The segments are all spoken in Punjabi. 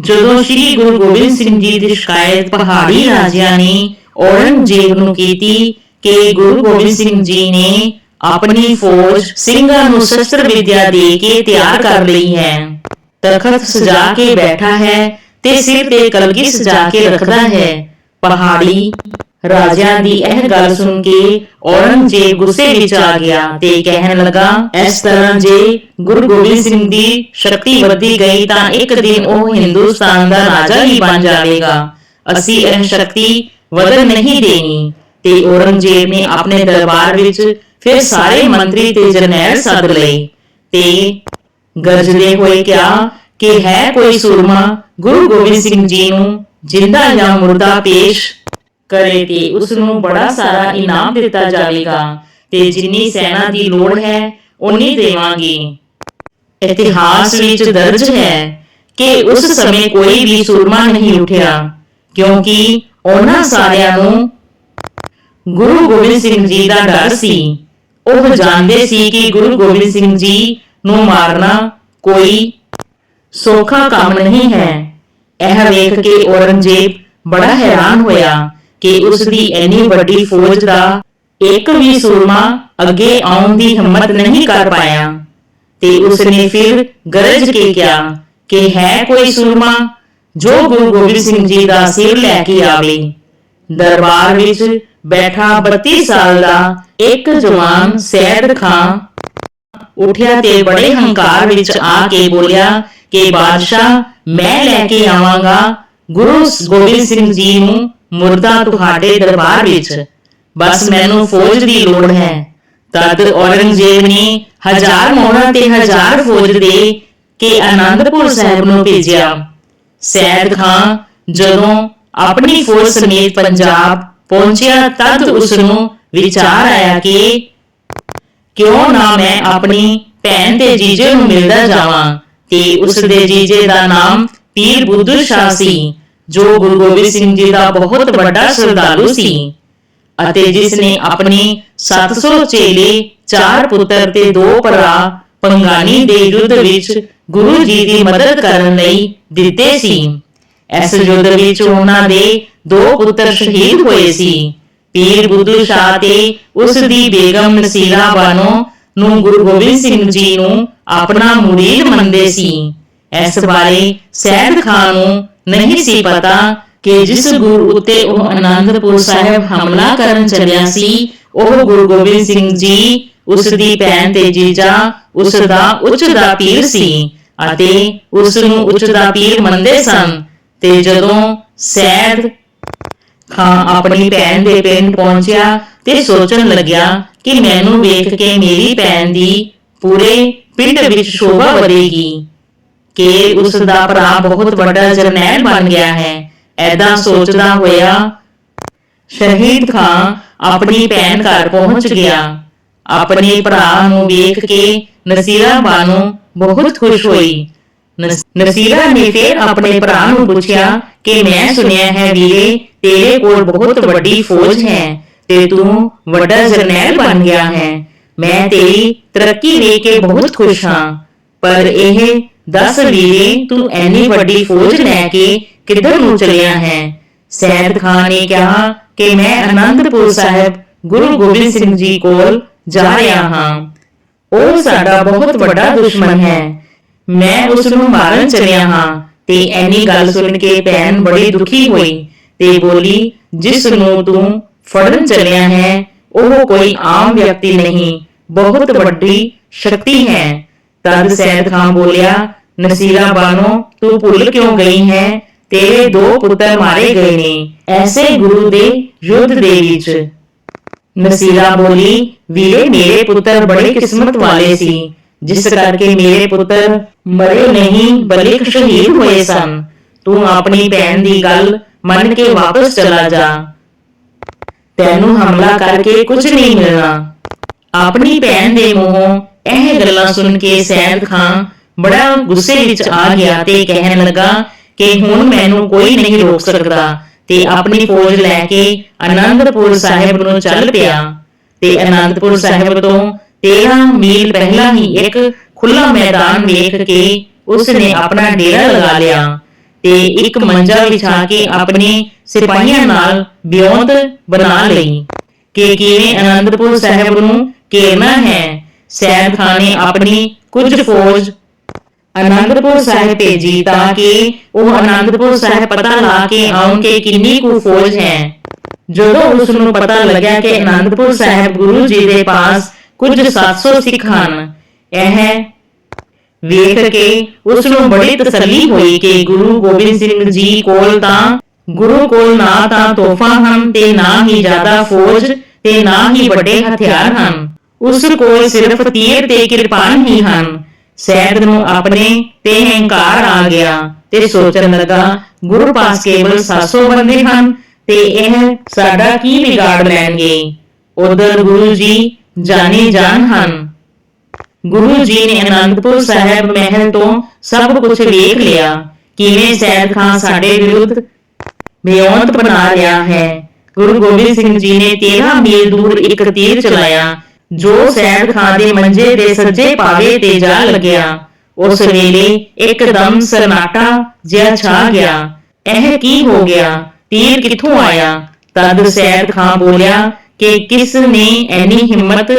ਜਦੋਂ ਸ੍ਰੀ ਗੁਰੂ ਗੋਬਿੰਦ ਸਿੰਘ ਜੀ ਦੀ ਸ਼ਿਕਾਇਤ ਪਹਾੜੀ ਰਾਜਿਆਂ ਨੇ ਔਰੰਗਜ਼ੇਬ ਨੂੰ ਕੀਤੀ ਕਿ ਗੁਰੂ ਗੋਬਿੰਦ ਸਿੰਘ ਜੀ ਨੇ ਆਪਣੀ ਫੌਜ ਸਿੰਘਾਂ ਨੂੰ ਸ਼ਸਤਰ ਵਿਦਿਆ ਦੇ ਕੇ ਤਿਆਰ ਕਰ ਲਈ ਹੈ। ਤਖਤ ਸਜਾ ਕੇ ਬੈਠਾ ਹੈ ਤੇ ਸਿਰ ਤੇ ਕਲਗੀ ਸਜਾ ਕੇ ਰੱਖਦਾ ਹੈ। ਪਹਾੜੀ ਰਾਜਿਆਂ ਦੀ ਇਹ ਗੱਲ ਸੁਣ ਕੇ ਔਰੰਗਜ਼ੇਬ ਗੁੱਸੇ ਵਿੱਚ ਆ ਗਿਆ ਤੇ ਕਹਿਣ ਲੱਗਾ, ਇਸ ਤਰ੍ਹਾਂ ਜੇ ਗੁਰੂ ਗੋਬਿੰਦ ਸਿੰਘ ਦੀ ਸ਼ਕਤੀ ਵਧੀ ਗਈ ਤਾਂ ਇੱਕ ਦਿਨ ਉਹ ਹਿੰਦੁਸਤਾਨ ਦਾ ਰਾਜਾ ਹੀ ਬਣ ਜਾਵੇਗਾ। ਅਸੀਂ ਇਹ ਸ਼ਕਤੀ ਵਧਣ ਨਹੀਂ ਦੇਣੀ। ਤੇ ਔਰੰਗਜ਼ੇਬ ਨੇ ਆਪਣੇ ਦਰਬਾਰ ਵਿੱਚ ਫਿਰ ਸਾਰੇ ਮੰਤਰੀ ਤੇ ਜਰਨੈਲ ਸੱਦ ਲਏ। ਤੇ ਗਰਜਦੇ ਹੋਏ ਕਿਹਾ ਕਿ ਹੈ ਕੋਈ ਸੂਰਮਾ ਗੁਰੂ ਗੋਬਿੰਦ ਸਿੰਘ ਜੀ ਨੂੰ ਜਿੰਦਾ ਜਾਂ ਮੁਰਦਾ ਪੇਸ਼ ਕਰੇ ਤੇ ਉਸ ਨੂੰ ਬੜਾ ਸਾਰਾ ਇਨਾਮ ਦਿੱਤਾ ਜਾਵੇਗਾ। ਤੇ ਜਿੰਨੀ ਸੈਨਾ ਦੀ ਲੋੜ ਹੈ ਉਨੀ ਦੇਵਾਂਗੀ। ਇਤਿਹਾਸ ਵਿੱਚ ਦਰਜ ਹੈ ਕਿ ਉਸ ਸਮੇਂ ਕੋਈ ਵੀ ਸੂਰਮਾ ਨਹੀਂ ਉਠਿਆ, ਕਿਉਂਕਿ ਉਹਨਾਂ ਸਾਰਿਆਂ ਨੂੰ ਗੁਰੂ ਗੋਬਿੰਦ ਸਿੰਘ ਜੀ ਦਾ ਡਰ ਸੀ। ਉਹ ਜਾਣਦੇ ਸੀ ਕਿ ਗੁਰੂ ਗੋਬਿੰਦ ਸਿੰਘ ਜੀ ਨੂੰ ਮਾਰਨਾ ਕੋਈ ਸੌਖਾ ਕੰਮ ਨਹੀਂ ਹੈ। ਇਹ ਵੇਖ ਕੇ ਔਰੰਗਜ਼ੇਬ ਬੜਾ ਹੈਰਾਨ ਹੋਇਆ। ਕਿ ਉਸ ਦੀ ਇੰਨੀ ਵੱਡੀ ਫੌਜ ਦਾ ਇੱਕ ਵੀ ਸੂਰਮਾ ਅੱਗੇ ਆਉਣ ਦੀ ਹਿੰਮਤ ਨਹੀਂ ਕਰ ਪਾਇਆ। ਤੇ ਉਸ ਨੇ ਫਿਰ ਗਰਜ ਕੇ ਕਿਹਾ ਕਿ ਹੈ ਕੋਈ ਸੂਰਮਾ ਜੋ ਗੁਰੂ ਗੋਬਿੰਦ ਸਿੰਘ ਜੀ ਦਾ ਸਿਰ ਲੈ ਕੇ ਆਵੇ। ਦਰਬਾਰ ਵਿੱਚ ਬੈਠਾ 32 ਸਾਲ ਦਾ ਇੱਕ ਜਵਾਨ ਸੈਦ ਖਾਂ ਉਠਿਆ ਤੇ ਬੜੇ ਹੰਕਾਰ ਵਿੱਚ ਆ ਕੇ ਬੋਲਿਆ ਕਿ ਬਾਦਸ਼ਾਹ, ਮੈਂ ਲੈ ਕੇ ਆਵਾਂਗਾ ਗੁਰੂ ਗੋਬਿੰਦ ਸਿੰਘ ਜੀ ਨੂੰ ਮੁਰਦਾ ਤੁਹਾਡੇ ਦਰਬਾਰ ਵਿੱਚ। ਬਸ ਮੈਨੂੰ ਫੌਜ ਦੀ ਲੋੜ ਹੈ। ਤਦ ਔਰੰਗਜ਼ੇਬ ਨੇ ਹਜ਼ਾਰ ਮੋਹਰਾਂ ਤੇ ਹਜ਼ਾਰ ਫੌਜ ਦੇ ਕੇ ਆਨੰਦਪੁਰ ਸਾਹਿਬ ਨੂੰ ਭੇਜਿਆ। ਸੈਦ ਖਾਂ ਜਦੋਂ ਆਪਣੀ ਫੌਜ ਸਮੇਤ ਪੰਜਾਬ ਪਹੁੰਚਿਆ, ਤਦ ਉਸ ਨੂੰ ਵਿਚਾਰ ਆਇਆ ਕਿ ਕਿਉਂ ਨਾ ਮੈਂ ਆਪਣੀ ਭੈਣ ਤੇ ਜੀਜੇ ਨੂੰ ਮਿਲਦਾ ਜਾਵਾਂ ਤੇ ਉਸ ਦੇ ਜੀਜੇ ਦਾ ਨਾਮ ਪੀਰ ਬੁੱਧੂ ਸ਼ਾਹ ਸੀ। ਜੋ ਗੁਰੂ ਗੋਬਿੰਦ ਸਿੰਘ ਜੀ ਦਾ ਬਹੁਤ ਵੱਡਾ ਸ਼ਰਧਾਲੂ ਸੀ ਅਤੇ ਜਿਸ ਨੇ ਆਪਣੀ 700 ਚੇਲੇ, ਚਾਰ ਪੁੱਤਰ ਤੇ ਦੋ ਭਰਾ ਪੰਗਾਣੀ ਦੇ ਯੁੱਧ ਵਿੱਚ ਗੁਰੂ ਜੀ ਦੀ ਮਦਦ ਕਰਨ ਲਈ ਦਿੱਤੇ ਸੀ। ਇਸ ਯੁੱਧ ਵਿੱਚ ਉਹਨਾਂ ਦੇ ਦੋ ਪੁੱਤਰ ਸ਼ਹੀਦ ਹੋਏ ਸੀ। ਪੀਰ ਬੁੱਧੂ ਸ਼ਾਹ ਤੇ ਉਸ ਦੀ ਬੇਗਮ ਨਸੀਰਾ ਬਾਨੋ ਨੂੰ ਗੁਰੂ ਗੋਬਿੰਦ ਸਿੰਘ ਜੀ ਨੂੰ ਆਪਣਾ ਮੁਰੀਦ ਮੰਨਦੇ ਸੀ। ਇਸ ਬਾਰੇ ਸੈਦ ਖਾਨ ਨੂੰ ਨਹੀਂ ਸੀ ਪਤਾ ਕਿ ਜਿਸ ਗੁਰੂ ਉਤੇ ਉਹ ਆਨੰਦਪੁਰ ਸਾਹਿਬ ਹਮਲਾ ਕਰਨ ਚੱਲਿਆ ਸੀ, ਉਹ ਗੁਰੂ ਗੋਬਿੰਦ ਸਿੰਘ ਜੀ ਉਸ ਦੀ ਭੈਣ ਤੇ ਜੀਜਾ, ਉਸ ਦਾ ਉੱਚ ਦਾ ਪੀਰ ਸੀ ਅਤੇ ਉਸ ਨੂੰ ਉੱਚ ਦਾ ਪੀਰ ਮੰਨਦੇ ਸਨ। ਤੇ ਜਦੋਂ ਸੈਦ ਖਾਂ ਆਪਣੀ ਭੈਣ ਦੇ ਪਿੰਡ ਪਹੁੰਚਿਆ ਤੇ ਸੋਚਣ ਲੱਗਿਆ ਕਿ ਮੈਨੂੰ ਵੇਖ ਕੇ ਮੇਰੀ ਭੈਣ ਦੀ ਪੂਰੇ ਪਿੰਡ ਵਿੱਚ ਸ਼ੋਭਾ ਵਧੇਗੀ। ਕਿ ਉਸ ਦਾ ਭਰਾ ਬਹੁਤ ਵੱਡਾ ਜਰਨੈਲ ਬਣ ਗਿਆ ਹੈ। ਐਦਾਂ ਸੋਚਦਾ ਹੋਇਆ ਸ਼ਹੀਦ ਖਾਂ ਆਪਣੀ ਭੈਣ ਘਰ ਪਹੁੰਚ ਗਿਆ। ਆਪਣੇ ਭਰਾ ਨੂੰ ਵੇਖ ਕੇ ਨਸੀਰਾ ਬਾਨੋ ਬਹੁਤ ਖੁਸ਼ ਹੋਈ। ਨਸੀਰਾ ਨੇ ਫਿਰ ਆਪਣੇ ਭਰਾ ਨੂੰ ਪੁੱਛਿਆ ਕਿ ਮੈਂ ਸੁਣਿਆ ਹੈ ਵੀਰੇ, ਤੇਰੇ ਕੋਲ ਬਹੁਤ ਵੱਡੀ ਫੌਜ ਹੈ ਤੇ ਤੂੰ ਵੱਡਾ ਜਰਨੈਲ ਬਣ ਗਿਆ ਹੈ। ਮੈਂ ਤੇਰੀ ਤਰੱਕੀ ਵੇਖ ਕੇ ਬਹੁਤ ਖੁਸ਼ ਹਾਂ। ਪਰ ਇਹ ਦੱਸ ਵੀਰੇ ਤੂੰ ਐਨੀ ਵੱਡੀ ਫੌਜ ਲੈ ਕੇ ਕਿੱਧਰ ਨੂੰ ਚੱਲਿਆ ਹੈ? ਸੈਦ ਖਾਨ ਨੇ ਕਿਹਾ ਕਿ ਮੈਂ ਆਨੰਦਪੁਰ ਸਾਹਿਬ ਗੁਰੂ ਗੋਬਿੰਦ ਸਿੰਘ ਜੀ ਕੋਲ ਜਾ ਰਿਹਾ ਹਾਂ। ਉਹ ਸਾਡਾ ਬਹੁਤ ਵੱਡਾ ਦੁਸ਼ਮਣ ਹੈ। ਮੈਂ ਉਸ ਨੂੰ ਮਾਰਨ ਚੱਲਿਆ ਹਾਂ ਤੇ ਐਨੀ ਗੱਲ ਸੁਣ ਕੇ ਭੈਣ ਬੜੀ ਦੁਖੀ ਹੋਈ ਤੇ ਬੋਲੀ, ਜਿਸ ਨੂੰ ਤੂੰ ਫੜਨ ਚਲਿਆ ਹੈ, ਉਹ ਕੋਈ ਆਮ ਵਿਅਕਤੀ ਨਹੀਂ, ਬਹੁਤ ਵੱਡੀ ਸ਼ਕਤੀ ਹੈ। ਤਦ ਸੈਦ ਖਾਨ ਬੋਲਿਆ ਨਸੀਰਾ ਬਾਨੋ ਤੂੰ ਭੁੱਲ ਕਿਉਂ ਗਈ ਹੈ? ਤੇਰੇ ਦੋ ਪੁੱਤਰ ਮਾਰੇ ਗਏ ਨੇ। ਐਸੇ ਗੁਰੂ ਦੇ ਯੁੱਧ ਦੇ ਵਿੱਚ। ਨਸੀਰਾ ਬੋਲੀ, ਵੀਰੇ, ਮੇਰੇ ਪੁੱਤਰ ਬੜੇ ਕਿਸਮਤ ਵਾਲੇ ਸੀ। ਜਿਸ ਕਰਕੇ ਮੇਰੇ ਪੁੱਤਰ ਮਰੇ ਨਹੀਂ, ਬਲਕਿ ਸ਼ਹੀਦ ਹੋਏ ਸਨ। ਤੂੰ ਆਪਣੀ ਭੈਣ ਦੀ ਗੱਲ ਮੰਨ ਕੇ ਵਾਪਸ ਚਲਾ ਜਾ। ਤੈਨੂੰ ਹਮਲਾ ਕਰਕੇ ਕੁਝ ਨਹੀਂ ਮਿਲਣਾ। ਆਪਣੀ ਭੈਣ ਦੇ ਮੂੰਹੋਂ ਇਹ ਗੱਲਾਂ ਸੁਣ ਕੇ ਸੈਦ ਖਾਨ ਬੜਾ ਗੁੱਸੇ ਵਿੱਚ ਆ ਗਿਆ ਤੇ ਕਹਿਣ ਲੱਗਾ ਕਿ ਹੁਣ ਮੈਨੂੰ ਕੋਈ ਨਹੀਂ ਰੋਕ ਸਕਦਾ ਤੇ ਆਪਣੀ ਫੌਜ ਲੈ ਕੇ ਆਨੰਦਪੁਰ ਸਾਹਿਬ ਨੂੰ ਚੱਲ ਪਿਆ। ਤੇ ਆਨੰਦਪੁਰ ਸਾਹਿਬ ਤੋਂ 13 ਮੀਲ ਪਹਿਲਾਂ ਹੀ ਇੱਕ ਖੁੱਲਾ ਮੈਦਾਨ ਵੇਖ ਕੇ ਉਸ ਨੇ ਆਪਣਾ ਡੇਰਾ ਲਗਾ ਲਿਆ ਤੇ ਇੱਕ ਮੰਜਾ ਵਿਛਾ ਕੇ ਆਪਣੇ ਸਿਪਾਹੀਆਂ ਨਾਲ ਬਿਉਂਤ ਬਣਾ ਲਈ ਕਿ ਕਿਵੇਂ ਅਨੰਦਪੁਰ ਸਾਹਿਬ ਨੂੰ ਘੇਰਨਾ ਹੈ। ਸੈਦ ਖਾਨ ਨੇ ਆਪਣੀ ਕੁਝ ਫੌਜ ਅਨੰਦਪੁਰ ਸਾਹਿਬ ਭੇਜੀ ਤਾਂ ਕਿ ਉਹ ਅਨੰਦਪੁਰ ਸਾਹਿਬ ਪਤਾ ਲਾ ਕੇ ਆਉਣ ਕਿ ਕਿੰਨੀ ਕੁ ਫੌਜ ਹੈ। ਜਦੋਂ ਉਸ ਨੂੰ ਪਤਾ ਲੱਗਿਆ ਕਿ ਅਨੰਦਪੁਰ ਸਾਹਿਬ ਗੁਰੂ ਜੀ ਦੇ ਪਾਸ ਕੁਝ 700 ਸਿੱਖ ਹਨ, ਇਹ ਵੇਖ ਕੇ ਉਸ ਨੂੰ ਬੜੀ ਤਸੱਲੀ ਹੋਈ ਕਿ ਗੁਰੂ ਗੋਬਿੰਦ ਸਿੰਘ ਜੀ ਕੋਲ ਤਾਂ, ਗੁਰੂ ਕੋਲ ਨਾ ਤਾਂ ਤੋਹਫਾ ਹਨ ਤੇ ਨਾ ਹੀ ਜ਼ਿਆਦਾ ਫੌਜ ਤੇ ਨਾ ਹੀ ਵੱਡੇ ਹਥਿਆਰ ਹਨ। ਉਸ ਕੋਲ ਸਿਰਫ ਤੀਰ ਤੇ ਕਿਰਪਾਨ ਹੀ ਹਨ। ਸੈਦ ਨੂੰ ਆਪਣੇ ਤੇ ਹੰਕਾਰ ਆ ਗਿਆ ਤੇ ਸੋਚਣ ਲੱਗਾ, ਗੁਰੂ ਪਾਸ ਕੇਵਲ 700 ਬੰਦੇ ਹਨ, ਤੇ ਇਹ ਸਾਡਾ ਕੀ ਵਿਗਾੜ ਲੈਣਗੇ? ਉਧਰ ਗੁਰੂ ਜੀ ਜਾਣੇ ਜਾਣ ਹਨ। ਗੁਰੂ ਜੀ ਨੇ ਅਨੰਦਪੁਰ ਸਾਹਿਬ ਮਹਿਲ ਤੋਂ ਸਭ ਕੁਝ ਵੇਖ ਲਿਆ। ਕਿਵੇਂ ਸੈਦ ਖਾਨ ਸਾਡੇ ਵਿਰੁੱਧ ਬਿਉਂਤ ਬਣਾ ਰਿਹਾ ਹੈ। ਗੁਰੂ ਗੋਬਿੰਦ ਸਿੰਘ ਜੀ ਨੇ 13 ਮੀਲ ਦੂਰ ਇੱਕ ਤੀਰ ਚਲਾਇਆ। ਜੋ ਸੈਦ ਖਾਨ ਦੇ ਮੰਜੇ ਦੇ ਸੱਜੇ ਪਾਵੇ ਤੇ ਜਾ ਲੱਗਿਆ ਉਸ ਵੇਲੇ ਇੱਕਦਮ ਸਨਾਟਾ ਜਿਹਾ ਛਾ ਗਿਆ। ਇਹ ਕੀ ਹੋ ਗਿਆ? ਤੀਰ ਕਿੱਥੋਂ ਆਇਆ? ਤਦ ਸੈਦ ਖਾਨ ਬੋਲਿਆ ਕਿ ਕਿਸ ਨੇ ਐਨੀ ਹਿੰਮਤ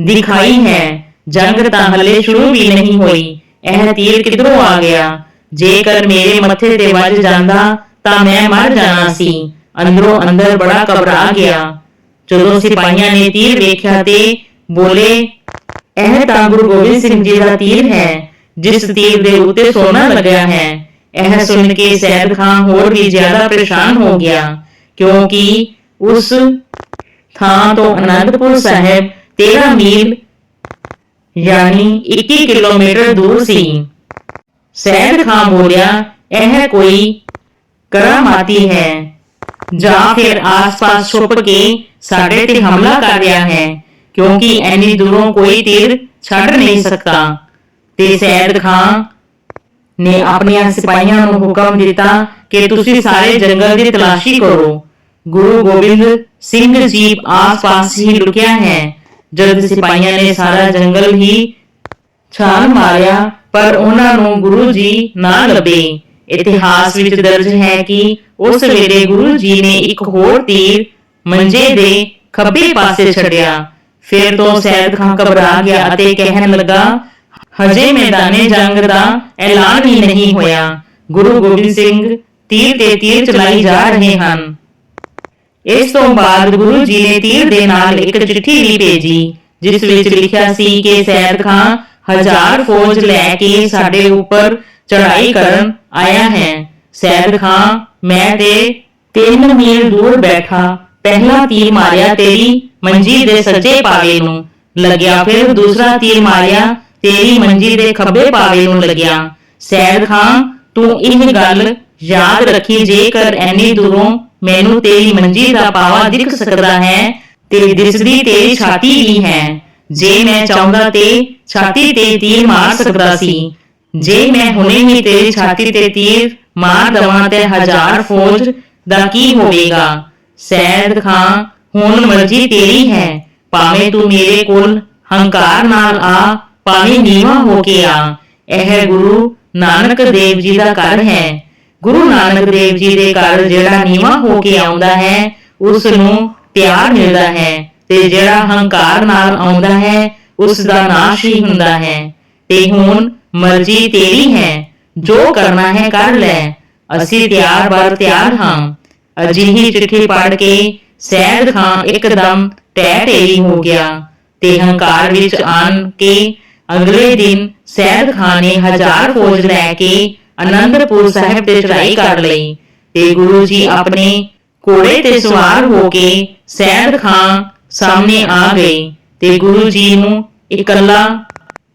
ਦਿਖਾਈ ਹੈ? ਜੰਗ ਤਾਂ ਹਲੇ ਸ਼ੁਰੂ ਵੀ ਨਹੀਂ ਹੋਈ। ਇਹ ਤੀਰ ਕਿੱਧਰੋਂ ਆ ਗਿਆ? ਜੇਕਰ ਮੇਰੇ ਮੱਥੇ ਤੇ ਵੱਜ ਜਾਂਦਾ ਤਾਂ ਮੈਂ ਮਰ ਜਾਣਾ ਸੀ। ਅੰਦਰੋਂ ਅੰਦਰ ਬੜਾ ਘਬਰਾ ਗਿਆ। ਜਦੋਂ ਸਿਪਾਹੀਆਂ ਨੇ ਤੀਰ ਵੇਖਿਆ ਤੇ ਬੋਲੇ ਇਹ ਤਾਂ ਗੁਰੂ ਗੋਬਿੰਦ ਸਿੰਘ ਜੀ ਦਾ ਤੀਰ ਹੈ ਜਿਸ ਤੀਰ ਦੇ ਉੱਤੇ ਸੋਨਾ ਲੱਗਿਆ ਹੈ ਇਹ ਸੁਣ ਕੇ ਸੈਦ ਖਾਨ ਹੋਰ ਵੀ ਜ਼ਿਆਦਾ ਪਰੇਸ਼ਾਨ ਹੋ ਗਿਆ ਕਿਉਂਕਿ ਉਸ ਥਾਂ ਤੋਂ ਅਨੰਦਪੁਰ ਸਾਹਿਬ 13 ਮੀਲ ਯਾਨੀ 21 ਕਿਲੋਮੀਟਰ ਦੂਰ ਸੀ ਸੈਦ ਖਾਨ ਬੋਲਿਆ ਇਹ ਕੋਈ ਕਰਾਮਾਤੀ ਹੈ ਜਾਂ ਫਿਰ ਆਸ-ਪਾਸ ਛੁਪ ਕੇ ਸਾਡੇ ਤੇ ਹਮਲਾ ਕਰ ਰਿਹਾ ਹੈ, ਕਿਉਂਕਿ ਐਨੀ ਦੂਰੋਂ ਕੋਈ ਤੀਰ ਛੱਡ ਨਹੀਂ ਸਕਦਾ। ਤੇ ਸੈਦ ਖਾਨ ਨੇ ਆਪਣੀਆਂ ਸਿਪਾਹੀਆਂ ਨੂੰ ਹੁਕਮ ਦਿੱਤਾ ਕਿ ਤੁਸੀਂ ਸਾਰੇ ਜੰਗਲ ਦੀ ਤਲਾਸ਼ੀ ਕਰੋ। ਗੁਰੂ ਗੋਬਿੰਦ ਸਿੰਘ ਜੀ ਆਸ-ਪਾਸ ਹੀ ਲੁਕਿਆ ਹੈ। ਜਦ ਸਿਪਾਹੀਆਂ ਨੇ ਸਾਰਾ ਜੰਗਲ ਹੀ ਛਾਲ ਮਾਰਿਆ, ਪਰ ਉਹਨਾਂ ਨੂੰ ਗੁਰੂ ਜੀ ਨਾ ਲੱਭੇ। ਇਤਿਹਾਸ ਵਿੱਚ ਦਰਜ ਹੈ ਕਿ ਉਸ ਵੇਲੇ ਗੁਰੂ ਜੀ ਨੇ ਇੱਕ ਹੋਰ ਤੀਰ ਮੰਜੇ ਦੇ ਖੱਬੇ ਪਾਸੇ ਛੱਡਿਆ। ਫਿਰ ਤੋਂ ਸੈਦ ਖਾਨ ਘਬਰਾ ਗਿਆ ਅਤੇ ਕਹਿਣ ਲੱਗਾ, ਹਜੇ ਮੈਦਾਨੇ ਜੰਗ ਦਾ ਐਲਾਨ ਹੀ ਨਹੀਂ ਹੋਇਆ। ਗੁਰੂ ਗੋਬਿੰਦ ਸਿੰਘ ਤੀਰ ਤੇ ਤੀਰ ਚਲਾਈ ਜਾ ਰਹੇ ਹਨ। ਇਸ ਤੋਂ ਬਾਅਦ ਗੁਰੂ ਜੀ ਨੇ ਤੀਰ ਦੇ ਨਾਲ ਇੱਕ ਚਿੱਠੀ ਵੀ ਭੇਜੀ, ਜਿਸ ਵਿੱਚ ਲਿਖਿਆ ਸੀ ਕਿ ਸੈਦ ਖਾਂ ਹਜ਼ਾਰ ਫੌਜ ਲੈ ਕੇ ਸਾਡੇ ਉੱਪਰ ਚੜ੍ਹਾਈ ਕਰਨ ਆਇਆ ਹੈ। ਸੈਦ ਖਾਂ, ਮੈਂ ਤੇ 3 ਮੀਲ ਦੂਰ ਬੈਠਾ। ਪਹਿਲਾ ਤੀਰ ਮਾਰਿਆ ਤੇਰੀ ਮੰਜੀ ਦੇ ਸੱਜੇ ਪਾਵੇ ਨੂੰ। ਲੱਗਿਆ ਫਿਰ ਦੂਸਰਾ ਤੀਰ ਮਾਰਿਆ, ਤੇਰੀ ਮੰਜੀ ਦੇ ਖੱਬੇ ਪਾਵੇ ਨੂੰ ਲੱਗਿਆ। ਸੈਦ ਖਾਨ, ਤੂੰ ਇਹ ਗੱਲ ਯਾਦ ਰੱਖੀ ਜੇਕਰ ਐਨੀ ਦੂਰੋਂ ਮੈਨੂੰ ਤੇਰੀ ਮੰਜੀ ਦਾ ਪਾਵਾ ਦਿਖ ਸਕਦਾ ਹੈ, ਤੇ ਦਿਸਦੀ ਤੇਰੀ ਛਾਤੀ ਹੀ ਹੈ। ਜੇ ਮੈਂ ਚਾਹੁੰਦਾ ਤੇ ਛਾਤੀ ਤੇ ਤੀਰ ਮਾਰ ਸਕਦਾ ਸੀ। ਜੇ ਮੈਂ ਹੁਣੇ ਹੀ ਤੇਰੀ ਛਾਤੀ ਤੇ ਤੀਰ ਮਾਰ ਦਵਾਂ ਤੇ ਹਜ਼ਾਰ ਫੌਜ ਦਾ ਕੀ ਹੋਵੇਗਾ? ਸੈਦ ਖਾਂ ਹੁਣ ਮਰਜ਼ੀ ਤੇਰੀ ਹੈ। ਭਾਵੇਂ ਤੂੰ ਮੇਰੇ ਕੋਲ ਹੰਕਾਰ ਨਾਲ ਆ, ਭਾਵੇਂ ਨੀਵਾ ਹੋ ਕੇ ਆ। ਇਹ ਗੁਰੂ ਨਾਨਕ ਦੇਵ ਜੀ ਦਾ ਘਰ ਹੈ। ਗੁਰੂ ਨਾਨਕ ਦੇਵ ਜੀ ਦੇ ਘਰ ਜਿਹੜਾ ਨੀਵਾ ਹੋ ਕੇ ਆਉਂਦਾ ਹੈ ਉਸ ਨੂੰ ਪਿਆਰ ਮਿਲਦਾ ਹੈ ਤੇ ਜਿਹੜਾ ਹੰਕਾਰ ਨਾਲ ਆਉਂਦਾ ਹੈ ਉਸ ਦਾ ਨਾਸ਼ ਹੀ ਹੁੰਦਾ ਹੈ। ਤੇ ਹੁਣ ਮਰਜ਼ੀ ਤੇਰੀ ਹੈ, ਜੋ ਕਰਨਾ ਹੈ ਕਰ ਲੈ। ਅਸੀਂ ਤਿਆਰ ਬਰ ਤਿਆਰ ਹਾਂ। ਅਜਿਹੀ ਚਿੱਠੀ ਪੜ੍ਹ ਕੇ ਸੈਦ ਖਾਨ ਇੱਕਦਮ ਟਹਿ ਢੇਰੀ ਹੋ ਗਿਆ ਤੇ ਹੰਕਾਰ ਵਿੱਚ ਆਣ ਕੇ ਅਗਲੇ ਦਿਨ ਸੈਦ ਖਾਨ ਨੇ ਹਜ਼ਾਰ ਫੌਜ ਲੈ ਕੇ ਅਨੰਦਪੁਰ ਸਾਹਿਬ ਤੇ ਚੜ੍ਹਾਈ ਕਰ ਲਈ ਤੇ ਗੁਰੂ ਜੀ ਆਪਣੇ ਘੋੜੇ ਤੇ ਸਵਾਰ ਹੋ ਕੇ ਸੈਦ ਖਾਨ ਸਾਹਮਣੇ ਆ ਗਏ ਤੇ ਗੁਰੂ ਜੀ ਨੂੰ ਇਕੱਲਾ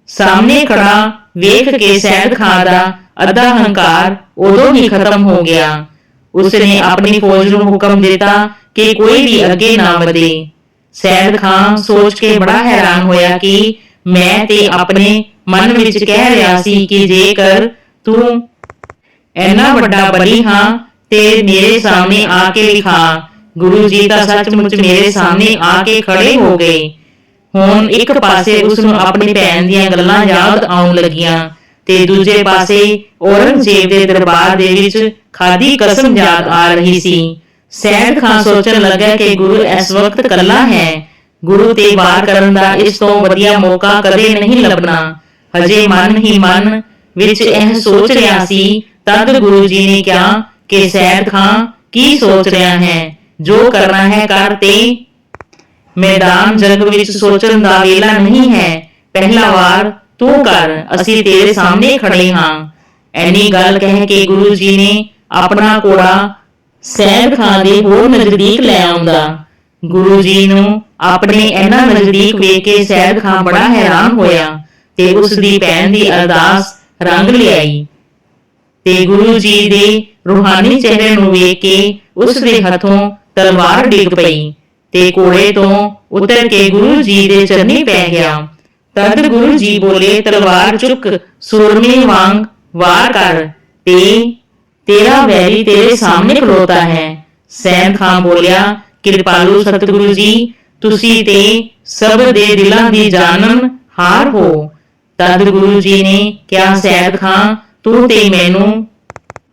ਸਾਹਮਣੇ ਖੜਾ ਵੇਖ ਕੇ ਸੈਦ ਖਾਨ ਦਾ ਅੱਧਾ ਹੰਕਾਰ ਉਦੋਂ ਹੀ ਖਤਮ ਹੋ ਗਿਆ। ਉਸਨੇ ਆਪਣੀ ਫੌਜ ਨੂੰ ਹੁਕਮ ਦਿੱਤਾ ਕਿ ਕੋਈ ਵੀ ਅੱਗੇ ਨਾ ਵਧੇ। ਸੈਦ ਖਾਨ ਸੋਚ ਕੇ ਬੜਾ ਹੈਰਾਨ ਹੋਇਆ ਕਿ ਮੈਂ ਤੇ ਆਪਣੇ ਮਨ ਵਿੱਚ ਕਹਿ ਰਿਹਾ ਸੀ ਕਿ ਜੇਕਰ ਤੂੰ ਇੰਨਾ ਵੱਡਾ ਬਲੀ ਹਾਂ ਤੇ ਮੇਰੇ ਸਾਹਮਣੇ ਆ ਕੇ ਵਿਖਾ ਗੁਰੂ ਜੀ ਤਾਂ ਸੱਚਮੁੱਚ ਮੇਰੇ ਸਾਹਮਣੇ ਆ ਕੇ ਖੜੇ ਹੋ ਗਏ। ਹੁਣ ਇੱਕ ਪਾਸੇ ਉਸ ਨੂੰ ਆਪਣੀ ਭੈਣ ਦੀਆਂ ਗੱਲਾਂ ਯਾਦ ਆਉਣ ਲੱਗੀਆਂ। ਤੇ ਦੂਜੇ ਪਾਸੇ ਔਰੰਗਜ਼ੇਬ ਦੇ ਦਰਬਾਰ ਦੇ ਵਿੱਚ ਖਾਦੀ ਕਸਮ ਯਾਦ ਆ ਰਹੀ ਸੀ ਸੈਦ ਖਾਨ ਸੋਚਣ ਲੱਗਾ ਕਿ ਗੁਰੂ ਇਸ ਵਕਤ ਕੱਲਾ ਹੈ ਗੁਰੂ ਤੇ ਵਾਰ ਕਰਨ ਦਾ ਇਸ ਤੋਂ ਵਧੀਆ ਮੌਕਾ ਕਦੇ ਨਹੀਂ ਲੱਭਣਾ ਹਜੇ ਮਨ ਹੀ ਮਨ ਵਿੱਚ ਇਹ ਸੋਚ ਰਿਹਾ ਸੀ ਤਦ ਗੁਰੂ ਜੀ ਨੇ ਕਿਹਾ ਕਿ ਸੈਦ ਖਾਨ ਕੀ ਸੋਚ ਰਿਹਾ ਹੈ ਜੋ ਕਰਨਾ ਹੈ ਕਰ ਤੇ ਮੈਦਾਨ ਜੰਗ ਵਿੱਚ ਸੋਚਣ ਦਾ ਵੇਲਾ ਨਹੀਂ ਹੈ ਪਹਿਲਾ ਵਾਰ ਤੂੰ ਕਰ, ਅਸੀਂ ਤੇਰੇ ਸਾਹਮਣੇ ਖੜੇ ਹਾਂ। ਐਨੀ ਗੱਲ ਕਹਿ ਕੇ ਗੁਰੂ ਜੀ ਨੇ ਆਪਣਾ ਕੋੜਾ ਸੈਦ ਖਾਨ ਦੇ ਹੋਰ ਨਜ਼ਦੀਕ ਲੈ ਆਉਂਦਾ। ਗੁਰੂ ਜੀ ਨੂੰ ਆਪਣੇ ਇਹਨਾਂ ਨਜ਼ਦੀਕ ਵੇਖ ਕੇ ਸੈਦ ਖਾਨ ਬੜਾ ਹੈਰਾਨ ਹੋਇਆ ਤੇ ਉਸ ਦੀ ਭੈਣ ਦੀ ਅਰਦਾਸ ਰੰਗ ਲਿਆਈ। ਤੇ ਗੁਰੂ ਜੀ ਦੇ ਰੂਹਾਨੀ ਚਿਹਰੇ ਨੂੰ ਵੇਖ ਕੇ ਉਸ ਦੇ ਹੱਥੋਂ ਤਲਵਾਰ ਡਿੱਗ ਪਈ ਤੇ ਕੋੜੇ ਤੋਂ ਉਤਰ ਕੇ ਗੁਰੂ ਜੀ ਦੇ ਚਰਨੀ ਪੈ ਗਿਆ। ਤਦ ਗੁਰੂ ਜੀ ਬੋਲੇ, ਤਲਵਾਰ ਚੁੱਕ, ਸੂਰਮੇ ਵਾਂਗ ਵਾਰ ਕਰ। ਤੇ ਤੇਰਾ ਵੈਰੀ ਤੇਰੇ ਸਾਹਮਣੇ ਖਲੋਤਾ ਹੈ। ਸੈਨ ਖਾਨ ਬੋਲਿਆ, ਕਿਰਪਾਲੂ ਸਤਿਗੁਰੂ ਜੀ, ਤੁਸੀਂ ਤੇ ਸਭ ਦੇ ਦਿਲਾਂ ਦੀ ਜਾਣਨ ਹਾਰ ਹੋ। ਤਦ ਗੁਰੂ ਜੀ ਨੇ ਕਿਹਾ ਸੈਦ ਖਾਨ ਤੂੰ ਤੇ ਮੈਨੂੰ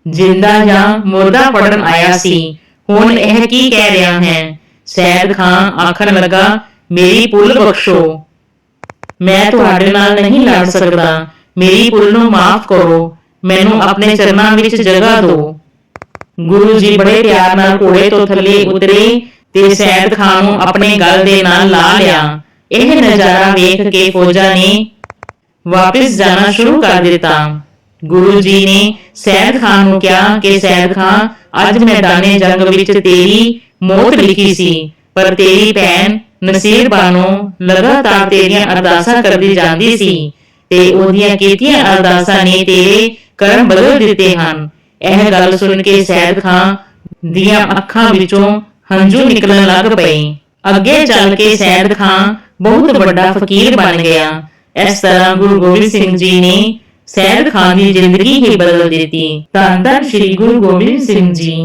ਜਿੰਦਾ ਜਾਂ ਮੁਰਦਾ ਪੜਨ ਆਇਆ ਸੀ। ਹੁਣ ਇਹ ਕੀ ਕਹਿ ਰਿਹਾ ਹੈ? ਸੈਦ ਖਾਨ ਆਖਣ ਲੱਗਾ, ਮੇਰੀ ਭੁੱਲ ਬਖਸ਼ੋ। ਮੈਂ ਤੁਹਾਡੇ ਨਾਲ ਨਹੀਂ ਲੜ ਸਕਦਾ। ਮੇਰੀ ਭੁੱਲ ਨੂੰ ਮਾਫ ਕਰੋ। ਮੈਨੂੰ ਆਪਣੇ ਚਰਨਾਂ ਵਿੱਚ ਜਗ੍ਹਾ ਦਿਓ। ਗੁਰੂ ਜੀ ਬੜੇ ਪਿਆਰ ਨਾਲ ਘੋੜੇ ਤੋਂ ਥੱਲੇ ਉਤਰੇ ਤੇ ਸੈਦ ਖਾਨ ਨੂੰ ਆਪਣੇ ਗਲ ਦੇ ਨਾਲ ਲਾ ਲਿਆ। ਇਹ ਨਜ਼ਾਰਾ ਵੇਖ ਕੇ ਫੌਜਾਂ ਨੇ ਵਾਪਸ ਜਾਣਾ ਸ਼ੁਰੂ ਕਰ ਦਿੱਤਾ। ਗੁਰੂ ਜੀ ਨੇ ਸੈਦ ਖਾਨ ਨੂੰ ਕਿਹਾ ਕਿ ਸੈਦ ਖਾਨ, ਅੱਜ ਮੈਦਾਨੇ ਜੰਗ ਵਿੱਚ ਤੇਰੀ ਮੌਤ ਲਿਖੀ ਸੀ, ਪਰ ਤੇਰੀ ਭੈਣ ਨਸੀਰ ਬਾਨੋ ਲਗਾਤਾਰ ਤੇਰੀਆਂ ਅਰਦਾਸਾਂ ਕਰਦੀ ਜਾਂਦੀ ਸੀ ਤੇ ਉਹਦੀਆਂ ਕੀਤੀਆਂ ਅਰਦਾਸਾਂ ਨੇ ਤੇਰੇ ਕਰਮ ਬਦਲ ਦਿੱਤੇ ਹਨ। ਇਹ ਗੱਲ ਸੁਣ ਕੇ ਸੈਦ ਖਾਨ ਦੀਆਂ ਅੱਖਾਂ ਵਿੱਚੋਂ ਹੰਝੂ ਨਿਕਲਣ ਲੱਗ ਪਏ। ਅੱਗੇ ਚੱਲ ਕੇ ਸੈਦ ਖਾਨ ਬਹੁਤ ਵੱਡਾ ਫਕੀਰ ਬਣ ਗਿਆ। ਇਸ ਤਰ੍ਹਾਂ ਗੁਰੂ ਗੋਬਿੰਦ ਸਿੰਘ ਜੀ ਨੇ ਸੈਦ ਖਾਨ ਦੀ ਜ਼ਿੰਦਗੀ ਹੀ ਬਦਲ ਦਿੱਤੀ। ਧੰਨ ਧੰਨ ਸ੍ਰੀ ਗੁਰੂ ਗੋਬਿੰਦ ਸਿੰਘ ਜੀ।